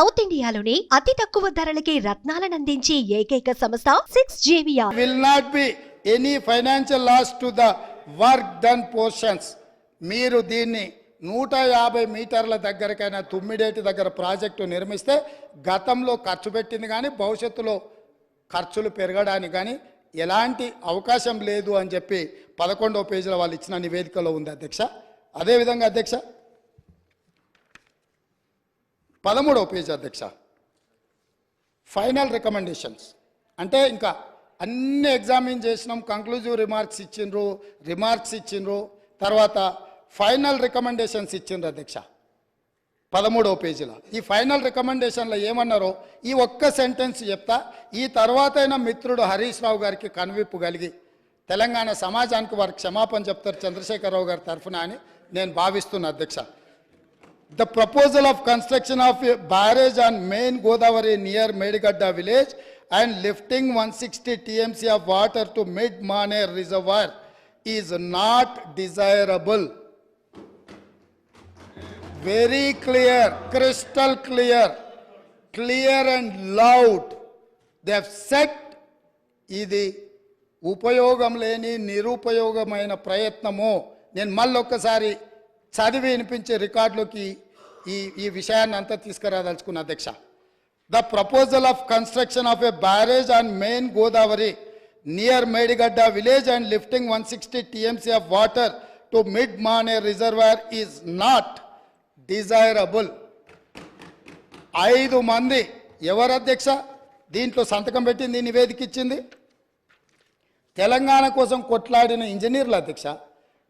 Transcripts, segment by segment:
South ఇండియాలోని అతి తక్కువ ధరలకి రత్నాలను అందించే ఏకైక సంస్థ six జేవియా will not be any financial loss to the work done portions మీరు దీన్ని నూట యాభై మీటర్ల దగ్గరకైనా తుమ్మిడేటి దగ్గర ప్రాజెక్టు నిర్మిస్తే గతంలో ఖర్చు పెట్టింది కానీ భవిష్యత్తులో ఖర్చులు పెరగడానికి కానీ ఎలాంటి అవకాశం లేదు అని చెప్పి పదకొండవ పేజీలో వాళ్ళు ఇచ్చిన నివేదికలో ఉంది అధ్యక్ష. అదేవిధంగా అధ్యక్ష పదమూడవ పేజీ అధ్యక్ష. ఫైనల్ రికమెండేషన్స్ అంటే ఇంకా అన్ని ఎగ్జామిన్ చేసినాం? కంక్లూజివ్ రిమార్క్స్ ఇచ్చిండ్రు రిమార్క్స్ ఇచ్చిండ్రు తర్వాత ఫైనల్ రికమెండేషన్స్ ఇచ్చిండ్రు అధ్యక్ష. పదమూడవ పేజీలో. ఈ ఫైనల్ రికమెండేషన్లో ఏమన్నారో ఈ ఒక్క సెంటెన్స్ చెప్తా. ఈ తర్వాత మిత్రుడు హరీష్ రావు గారికి కనువిప్పు కలిగి తెలంగాణ సమాజానికి వారు క్షమాపణ చెప్తారు చంద్రశేఖరరావు గారి తరఫున అని నేను భావిస్తున్నా అధ్యక్ష. The proposal of construction of a barrage on main Godavari near Medigadda village and lifting 160 TMC of water to mid-Maner reservoir is not desirable. Very clear, crystal clear, clear and loud. They have said ఇది ఉపయోగం లేని నిరుపయోగమైన ప్రయత్నము నేను మళ్ళొక్కసారి చదివి వినిపించే రికార్డులోకి ఈ ఈ విషయాన్ని అంతా తీసుకురాదలుచుకున్న అధ్యక్ష. The proposal of construction of a barrage on main Godavari near Medigadda village and lifting one sixty TMC of water to mid Manair reservoir is not desirable ఐదు మంది ఎవరు అధ్యక్ష? దీంట్లో సంతకం పెట్టింది నివేదిక ఇచ్చింది? తెలంగాణ కోసం కొట్లాడిన ఇంజనీర్ల అధ్యక్ష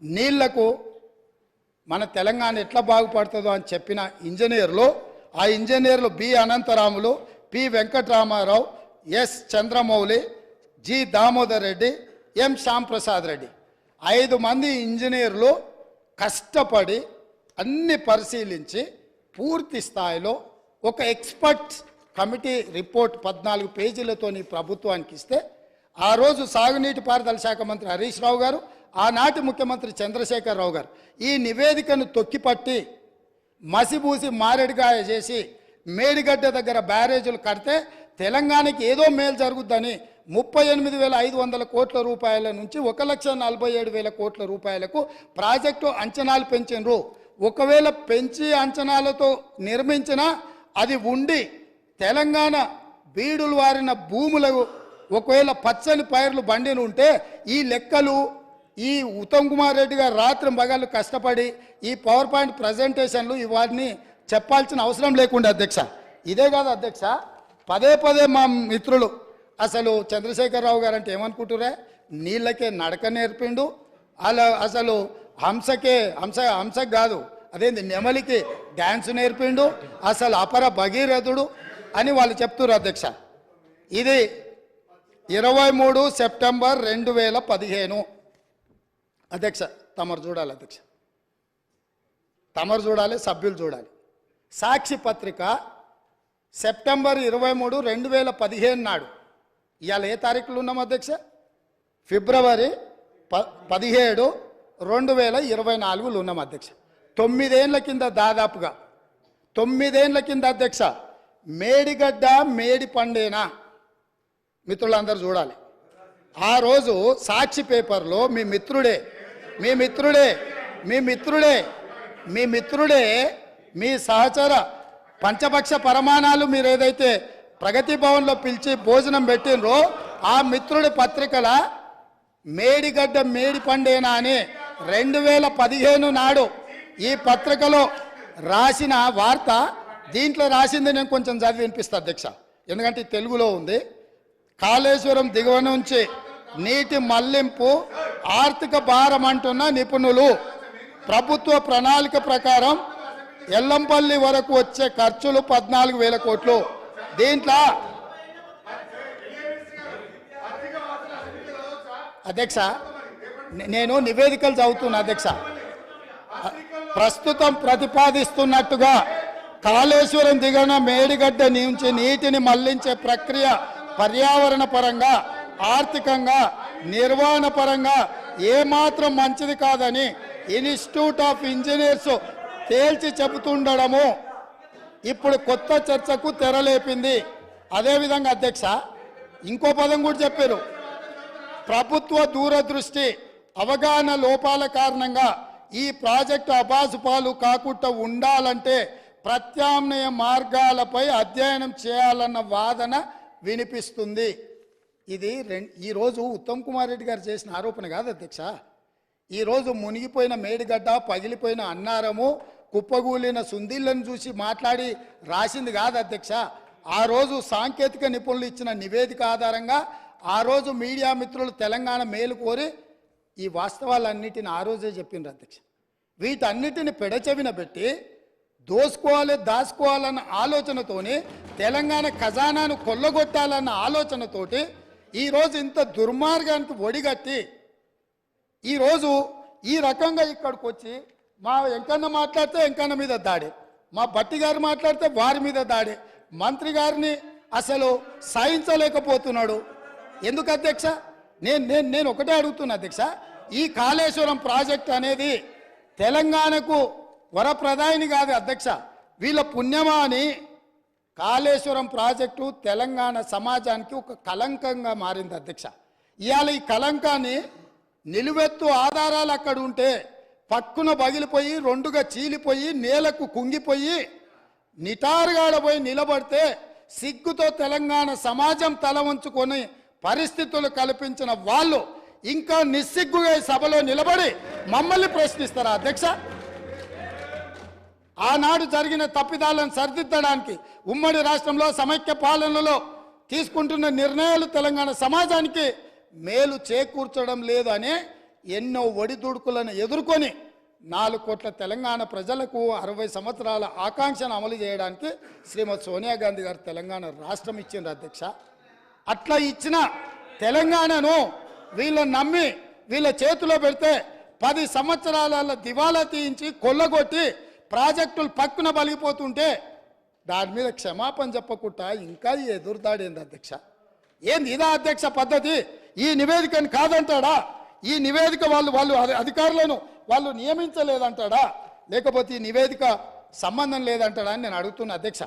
నీళ్ళకు మన తెలంగాణ ఎట్లా బాగుపడుతుందో అని చెప్పిన ఇంజనీర్లు ఆ ఇంజనీర్లు B Anantaramulu P Venkataramarao S Chandramouli G Damodar Reddy M Shyamprasad Reddy. ఐదు మంది ఇంజనీర్లు కష్టపడి అన్ని పరిశీలించి పూర్తి స్థాయిలో ఒక ఎక్స్పర్ట్ కమిటీ రిపోర్ట్ పద్నాలుగు పేజీలతోని ప్రభుత్వానికి ఇస్తే ఆ రోజు సాగునీటి పారుదల శాఖ మంత్రి హరీష్ రావు గారు ఆనాటి ముఖ్యమంత్రి చంద్రశేఖరరావు గారు ఈ నివేదికను తొక్కిపట్టి మసిబూసి మారేడుగాయ చేసి మేడిగడ్డ దగ్గర బ్యారేజీలు కడితే తెలంగాణకి ఏదో మేలు జరుగుద్దని ముప్పై ఎనిమిది వేల ఐదు వందల కోట్ల రూపాయల నుంచి ఒక లక్ష నలభై ఏడు వేల కోట్ల రూపాయలకు ప్రాజెక్టు అంచనాలు పెంచినరు. ఒకవేళ పెంచి అంచనాలతో నిర్మించిన అది ఉండి తెలంగాణ బీడులు వారిన భూములకు ఒకవేళ పచ్చని పైర్లు బండిని ఉంటే ఈ లెక్కలు ఈ ఉత్తమ్ కుమార్ రెడ్డి గారు రాత్రి మగాళ్ళు కష్టపడి ఈ పవర్ పాయింట్ ప్రజెంటేషన్లు ఇవన్నీ చెప్పాల్సిన అవసరం లేకుండా అధ్యక్ష. ఇదే కాదు అధ్యక్ష పదే పదే మా మిత్రులు అసలు చంద్రశేఖరరావు గారు అంటే ఏమనుకుంటురే నీళ్ళకే నడక నేర్పిండు అలా అసలు హంసకే హంస హంసకు కాదు అదేంది నెమలికి డ్యాన్స్ నేర్పిండు అసలు అపర భగీరథుడు అని వాళ్ళు చెప్తున్నారు అధ్యక్ష. ఇది ఇరవై మూడు సెప్టెంబర్ రెండు వేల పదిహేను. అధ్యక్ష తమరు చూడాలి అధ్యక్ష. తమరు చూడాలి సభ్యులు చూడాలి. సాక్షి పత్రిక సెప్టెంబర్ ఇరవై మూడు రెండు వేల పదిహేను నాడు. ఇవాళ ఏ తారీఖులు ఉన్నాం అధ్యక్ష? ఫిబ్రవరి ప పదిహేడు రెండు వేల ఇరవై నాలుగులో ఉన్నాం అధ్యక్ష. తొమ్మిదేండ్ల కింద దాదాపుగా తొమ్మిదేండ్ల కింద అధ్యక్ష మేడిగడ్డ మేడి పండేనా? మిత్రులందరూ చూడాలి. ఆ రోజు సాక్షి పేపర్లో మీ మిత్రుడే మీ మిత్రుడే మీ మిత్రుడే మీ మిత్రుడే మీ సహచర పంచపక్ష పరమాణాలు మీరు ఏదైతే ప్రగతి భవన్లో పిలిచి భోజనం పెట్టినరో ఆ మిత్రుడి పత్రికల మేడిగడ్డ మేడి పండేనా అని రెండు వేల పదిహేను నాడు ఈ పత్రికలో రాసిన వార్త దీంట్లో రాసింది నేను కొంచెం చదివి వినిపిస్తాను అధ్యక్ష. ఎందుకంటే తెలుగులో ఉంది. కాళేశ్వరం దిగువ నుంచి నీటి మళ్ళింపు ఆర్థిక భారం అంటున్న నిపుణులు. ప్రభుత్వ ప్రణాళిక ప్రకారం ఎల్లంపల్లి వరకు వచ్చే ఖర్చులు పద్నాలుగు వేల కోట్లు. దీంట్లో అధ్యక్ష నేను నివేదికలు చదువుతున్నా అధ్యక్ష. ప్రస్తుతం ప్రతిపాదిస్తున్నట్టుగా కాళేశ్వరం దిగన మేడిగడ్డ నుంచి నీటిని మళ్ళించే ప్రక్రియ పర్యావరణ పరంగా ఆర్థికంగా నిర్వహణ పరంగా ఏమాత్రం మంచిది కాదని ఇన్స్టిట్యూట్ ఆఫ్ ఇంజనీర్స్ తేల్చి చెబుతుండడము ఇప్పుడు కొత్త చర్చకు తెరలేపింది. అదేవిధంగా అధ్యక్ష ఇంకో పదం కూడా చెప్పారు. ప్రభుత్వ దూరదృష్టి అవగాహన లోపాల కారణంగా ఈ ప్రాజెక్టు అబాసుపాలు కాకుండా ఉండాలంటే ప్రత్యామ్నాయ మార్గాలపై అధ్యయనం చేయాలన్న వాదన వినిపిస్తుంది. ఇది రెండు ఈరోజు ఉత్తమ్ కుమార్ రెడ్డి గారు చేసిన ఆరోపణ కాదు అధ్యక్ష. ఈరోజు మునిగిపోయిన మేడిగడ్డ పగిలిపోయిన అన్నారము కుప్పగూలిన సుందిళ్ళను చూసి మాట్లాడి రాసింది కాదు అధ్యక్ష. ఆ రోజు సాంకేతిక నిపుణులు ఇచ్చిన నివేదిక ఆధారంగా ఆ రోజు మీడియా మిత్రులు తెలంగాణ మేలు కోరి ఈ వాస్తవాలన్నిటిని ఆ రోజే చెప్పిండ్రు అధ్యక్ష. వీటన్నిటిని పెడచెవిన పెట్టి దోసుకోవాలి దాచుకోవాలన్న ఆలోచనతోని తెలంగాణ ఖజానాను కొల్లగొట్టాలన్న ఆలోచనతోటి ఈరోజు ఇంత దుర్మార్గానికి ఒడిగట్టి ఈరోజు ఈ రకంగా ఇక్కడికి వచ్చి మా వెంకన్న మాట్లాడితే వెంకన్న మీద దాడి మా బట్టి గారు మాట్లాడితే వారి మీద దాడి మంత్రి గారిని అసలు సాయించలేకపోతున్నాడు ఎందుకు అధ్యక్ష? నేను నేను నేను ఒకటే అడుగుతున్నా అధ్యక్ష ఈ కాళేశ్వరం ప్రాజెక్ట్ అనేది తెలంగాణకు వరప్రదాయిని కాదు అధ్యక్ష వీళ్ళ పుణ్యమా అని కాళేశ్వరం ప్రాజెక్టు తెలంగాణ సమాజానికి ఒక కలంకంగా మారింది అధ్యక్ష. ఇవాళ ఈ కలంకాన్ని నిలువెత్తు ఆధారాలు అక్కడ ఉంటే పక్కున పగిలిపోయి రెండుగా చీలిపోయి నేలకు కుంగిపోయి నిటారుగాడపోయి నిలబడితే సిగ్గుతో తెలంగాణ సమాజం తల ఉంచుకొని పరిస్థితులు కల్పించిన వాళ్ళు ఇంకా నిస్సిగ్గుగా ఈ సభలో నిలబడి మమ్మల్ని ప్రశ్నిస్తారా అధ్యక్ష? ఆనాడు జరిగిన తప్పిదాలను సరిదిద్దడానికి ఉమ్మడి రాష్ట్రంలో సమైక్య పాలనలో తీసుకుంటున్న నిర్ణయాలు తెలంగాణ సమాజానికి మేలు చేకూర్చడం లేదు అనే ఎన్నో ఒడిదుడుకులను ఎదుర్కొని నాలుగు కోట్ల తెలంగాణ ప్రజలకు అరవై సంవత్సరాల ఆకాంక్షను అమలు చేయడానికి శ్రీమతి సోనియా గాంధీ గారు తెలంగాణ రాష్ట్రం ఇచ్చింది అధ్యక్ష. అట్లా ఇచ్చిన తెలంగాణను వీళ్ళని నమ్మి వీళ్ళ చేతిలో పెడితే పది సంవత్సరాల దివాలా తీయించి కొల్లగొట్టి ప్రాజెక్టులు పక్కున బలిగిపోతుంటే దాని మీద క్షమాపణ చెప్పకుండా ఇంకా ఈ అధ్యక్ష? ఏంది ఇదా అధ్యక్ష పద్ధతి? ఈ నివేదికని కాదంటాడా? ఈ నివేదిక వాళ్ళు వాళ్ళు అధికారులను వాళ్ళు నియమించలేదంటాడా? లేకపోతే ఈ నివేదిక సంబంధం లేదంటాడా అని నేను అడుగుతున్నా అధ్యక్ష.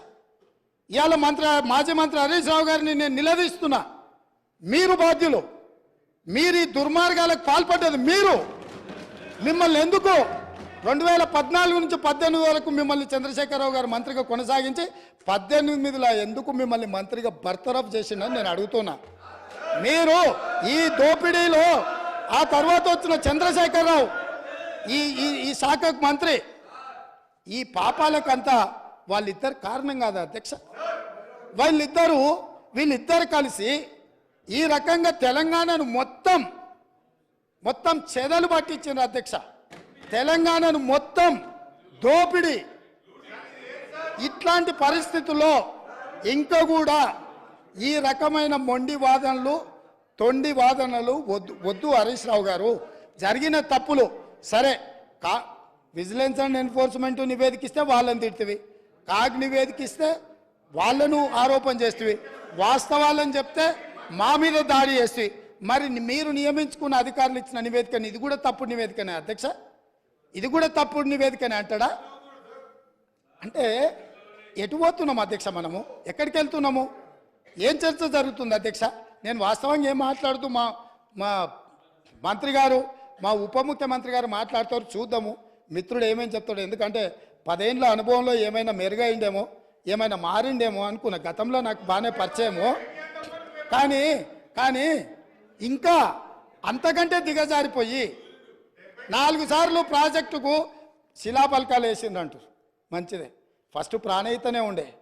ఇవాళ మంత్రి మాజీ మంత్రి హరీష్ రావు గారిని నేను నిలదీస్తున్నా. మీరు బాధ్యులు. మీరు ఈ దుర్మార్గాలకు పాల్పడ్డది మీరు. మిమ్మల్ని ఎందుకు రెండు వేల పద్నాలుగు నుంచి పద్దెనిమిది వరకు మిమ్మల్ని చంద్రశేఖరరావు గారు మంత్రిగా కొనసాగించి పద్దెనిమిదిలో ఎందుకు మిమ్మల్ని మంత్రిగా బర్తరఫ్ చేసిండని నేను అడుగుతున్నా. మీరు ఈ దోపిడీలో ఆ తర్వాత వచ్చిన చంద్రశేఖరరావు ఈ ఈ ఈ శాఖకు మంత్రి ఈ పాపాలకంతా వాళ్ళిద్దరు కారణం కాదు అధ్యక్ష. వాళ్ళిద్దరూ వీళ్ళిద్దరు కలిసి ఈ రకంగా తెలంగాణను మొత్తం మొత్తం చెదలు పట్టించిన అధ్యక్ష. తెలంగాణను మొత్తం దోపిడి. ఇట్లాంటి పరిస్థితుల్లో ఇంకా కూడా ఈ రకమైన మొండి వాదనలు తొండి వాదనలు వద్దు వద్దు హరీష్ రావు గారు. జరిగిన తప్పులు సరే కా విజిలెన్స్ అండ్ ఎన్ఫోర్స్మెంట్ నివేదికిస్తే వాళ్ళని తిడుతుంది కాగ్ నివేదికిస్తే వాళ్ళను ఆరోపణ చేస్తుంది వాస్తవాలని చెప్తే మా మీద దాడి చేస్తుంది మరి మీరు నియమించుకున్న అధికారులు ఇచ్చిన నివేదికని ఇది కూడా తప్పుడు నివేదికనే అధ్యక్ష? ఇది కూడా తప్పుడు నివేదికనే అంటాడా? అంటే ఎటు పోతున్నాము అధ్యక్ష మనము? ఎక్కడికి వెళ్తున్నాము? ఏం చర్చ జరుగుతుంది అధ్యక్ష? నేను వాస్తవంగా ఏం మాట్లాడుతూ మా మా మంత్రి గారు మా ఉప ముఖ్యమంత్రి గారు మాట్లాడతారు చూద్దాము. మిత్రుడు ఏమేమి చెప్తాడు ఎందుకంటే పదేళ్ళ అనుభవంలో ఏమైనా మెరుగైండేమో ఏమైనా మారిండేమో అనుకున్న గతంలో నాకు బాగానే పరిచయము. కానీ కానీ ఇంకా అంతకంటే దిగజారిపోయి నాలుగు సార్లు ప్రాజెక్టుకు శిలాపలకాలు వేసిందంటారు మంచిదే. ఫస్ట్ ప్రాణహితనే ఉండే.